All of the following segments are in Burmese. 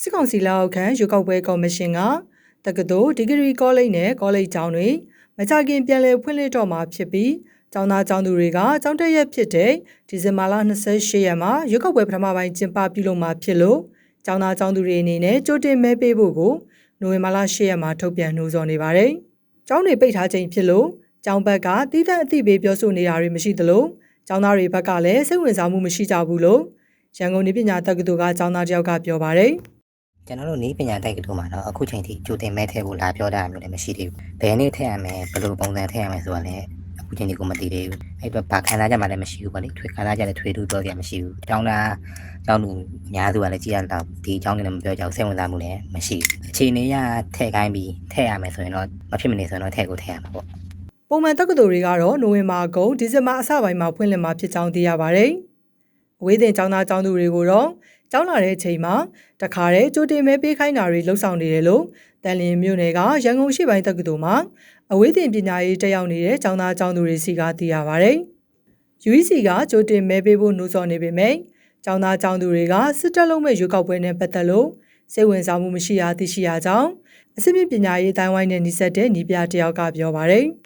စစ်ကောင်စီလက်အောက်ခံရွေးကောက်ပွဲကော်မရှင်ကတက္ကသိုလ်ဒီဂရီကောလိပ်နဲ့ကောလိပ်ကျောင်းတွေမကြခင်ပြန်လည်ဖွင့်လှစ်တော့မှာဖြစ်ပြီးကျောင်းသားကျောင်းသူတွေကကျောင်းတက်ရက်ဖြစ်တဲ့ဒီဇင်ဘာလ28ရက်မှာရွေးကောက်ပွဲပထမပိုင်းကျင်းပပြုလုပ်မှာဖြစ်လို့ကျောင်းသားကျောင်းသူတွေအနေနဲ့ကြိုတင်မဲပေးဖို့ကိုနိုဝင်ဘာလ10ရက်မှာထုတ်ပြန်နှိုးဆော်နေပါတယ်။ကျောင်းတွေပိတ်ထားချိန်ဖြစ်လို့ကျောင်းဘက်ကတီးသန့်အသိပေးပြောဆိုနေတာတွေမရှိသလိုကျောင်းသားတွေဘက်ကလည်းစိတ်ဝင်စားမှုမရှိကြဘူးလို့ရန်ကုန်နေပညာတက္ကသိုလ်ကကျောင်းသားတယောက်ကပြောပါတယ်။ ကျွန်တော်တို့နေပညာတိုက်ကတူမှာတော့အခုချိန်ထိကြိုတင်မဲထည့်ဖို့လာပြောတာမျိုးလည်းမရှိသေးဘူး။ဘယ်နေ့ထည့်ရမလဲဘယ်လိုပုံစံထည့်ရမလဲဆိုတာလည်းအခုချိန်ထိကိုမသိသေးဘူး။အဲ့တော့ဘာခံစားချက်မှလည်းမရှိဘူးပေါ့လေ။ထွေခံစားချက်လည်းထွေတူပြောကြမရှိဘူး။ကျောင်းသားကျောင်းလူအများစုကလည်းကြည်ရတော့ဒီကျောင်းတွေလည်းမပြောကြဘူးစိတ်ဝင်စားမှုလည်းမရှိဘူး။အခြေအနေရထည့်ခိုင်းပြီးထည့်ရမယ်ဆိုရင်တော့မဖြစ်မနေဆိုရင်တော့ထည့်ကိုထည့်ရမှာပေါ့ပုံမှန်တက္ကသိုလ်တွေကတော့နိုဝင်ဘာကုန်ဒီဇင်ဘာအစပိုင်းမှာဖွင့်လှစ်မှာဖြစ်ကြောင်းသိရပါတယ်။အ ဝေးသင်ကျောင်းသားကျောင်းသူတွေကိုတော့ကျောင်းလာတဲ့အချိန်မှာတခါတည်းကြိုတင်မဲပေးခိုင်းတာတွေလှုပ်ဆောင်နေတယ်လို့တန်လင်းမြို့နယ်ကရန်ကုန်ရှိပိုင်းတက္ကသိုလ်မှာအဝေးသင်ပညာရေးတက်ရောက်နေတဲ့ကျောင်းသားကျောင်းသူတွေစီကသိရပါတယ်။ UEC ကကြိုတင်မဲပေးဖို့နှိုးဆော်နေပေမဲ့ကျောင်းသားကျောင်းသူတွေကစစ်တပ်လုံးမဲ့ရွေးကောက်ပွဲနဲ့ပတ်သက်လို့စိတ်ဝင်စားမှုမရှိရသိရှိရကြောင်းအစစ်မြင့်ပညာရေးတိုင်းဝိုင်းနဲ့နှိစက်တဲ့ညီပြတယောက်ကပြောပါတယ်။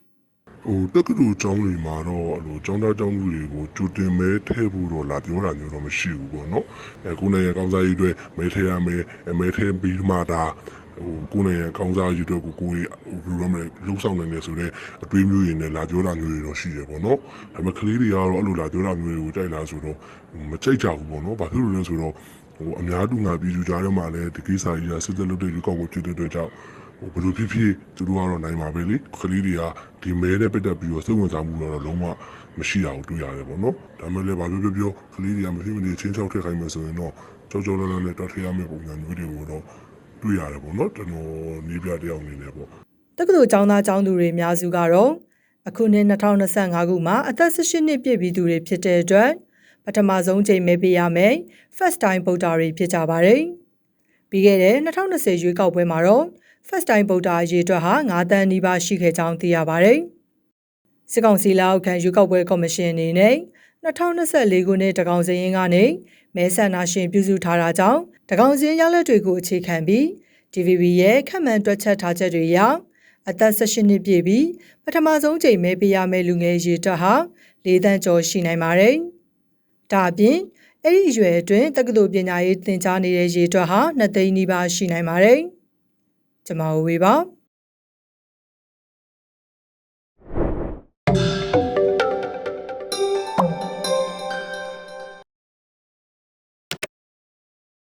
ဟိုတက္ကသိုလ်ကျောင်းတွေမှာတော့အဲ့လိုကျောင်းသားကျောင်းသူတွေကိုကြိုတင်မဲထည့်ဖို့တော့လာပြောတာမျိုးတော့မရှိဘူးပေါ့နော်အဲကိုယ်နဲ့ရကောင်းစားရေးအတွက်မဲထည့်ရမယ်အဲမဲထည့်ပြီးမှဒါဟိုကိုယ်နဲ့ရကောင်းစားရေးအတွက်ကိုကိုယ်ဘယ်လိုလဲမလဲလှုပ်ဆောင်နေတယ်ဆိုတော့အတွေးမျိုးတွေနဲ့လာပြောတာမျိုးတွေတော့ရှိတယ်ပေါ့နော်ဒါပေမဲ့ကလေးတွေကတော့အဲ့လိုလာပြောတာမျိုးတွေကိုကြိုက်လားဆိုတော့မကြိုက်ကြဘူးပေါ့နော်ဘာဖြစ်လို့လဲဆိုတော့ဟိုအများတူငါပြည်သူကြားထဲမှာလည်းဒီကိစ္စကြီးကစစ်သက်လုပ်တဲ့လူကောက်ကိုကျွတ်တဲ့အတွက်ကြောင့် ဟိုဘယ်လိုဖြစ်ဖြစ်သူတို့ကတော့နိုင်ပါပဲလေခလေးတွေကဒီမဲနဲ့ပတ်သက်ပြီးတော့စိတ်ဝင်စားမှုတော့လုံးဝမရှိတာကိုတွေ့ရတယ်ပေါ့နော်ဒါမှလည်းဘာပြောပြောပြောခလေးတွေကမဖြစ်မနေချင်းချောက်ထည့်ခိုင်းမယ်ဆိုရင်တော့ကြောက်ကြောက်လန့်လန့်နဲ့တွတ်ထည့်ရမယ့်ပုံစံမျိုးတွေကိုတော့တွေ့ရတယ်ပေါ့နော်ကျွန်တော်နေပြတယောက်အနေနဲ့ပေါ့တက္ကသိုလ်ကျောင်းသားကျောင်းသူတွေအများစုကတော့အခုနှစ်2025ခုမှာအသက်18နှစ်ပြည့်ပြီးသူတွေဖြစ်တဲ့အတွက်ပထမဆုံးချိန်မဲပေးရမယ် first time voter တွေဖြစ်ကြပါတယ်။ပြီးခဲ့တဲ့2020ရွေးကောက်ပွဲမှာတော့ first time voter အရေးအတွက်ဟာ9တန်းနီးပါးရှိခဲ့ကြောင်းသိရပါတယ်။စစ်ကောင်စီလက်အောက်ခံရွေးကောက်ပွဲကော်မရှင်အနေနဲ့2024ခုနှစ်တကောင်စရင်ကနေမဲဆန္ဒရှင်ပြုစုထားတာကြောင့်တကောင်စရင်ရလက်တွေကိုအခြေခံပြီး DVB ရဲ့ခန့်မှန်းတွက်ချက်ထားချက်တွေအရအသက်18နှစ်ပြည့်ပြီးပထမဆုံးချိန်မဲပေးရမယ့်လူငယ်ရေအတွက်ဟာ၄တန်းကျော်ရှိနိုင်ပါတယ်။ဒါအပြင်အဲ့ဒီအရွယ်အတွင်းတက္ကသိုလ်ပညာရေးသင်ကြားနေတဲ့ရေအတွက်ဟာ2သိန်းနီးပါးရှိနိုင်ပါတယ်။ ကျွန်မဝေပါ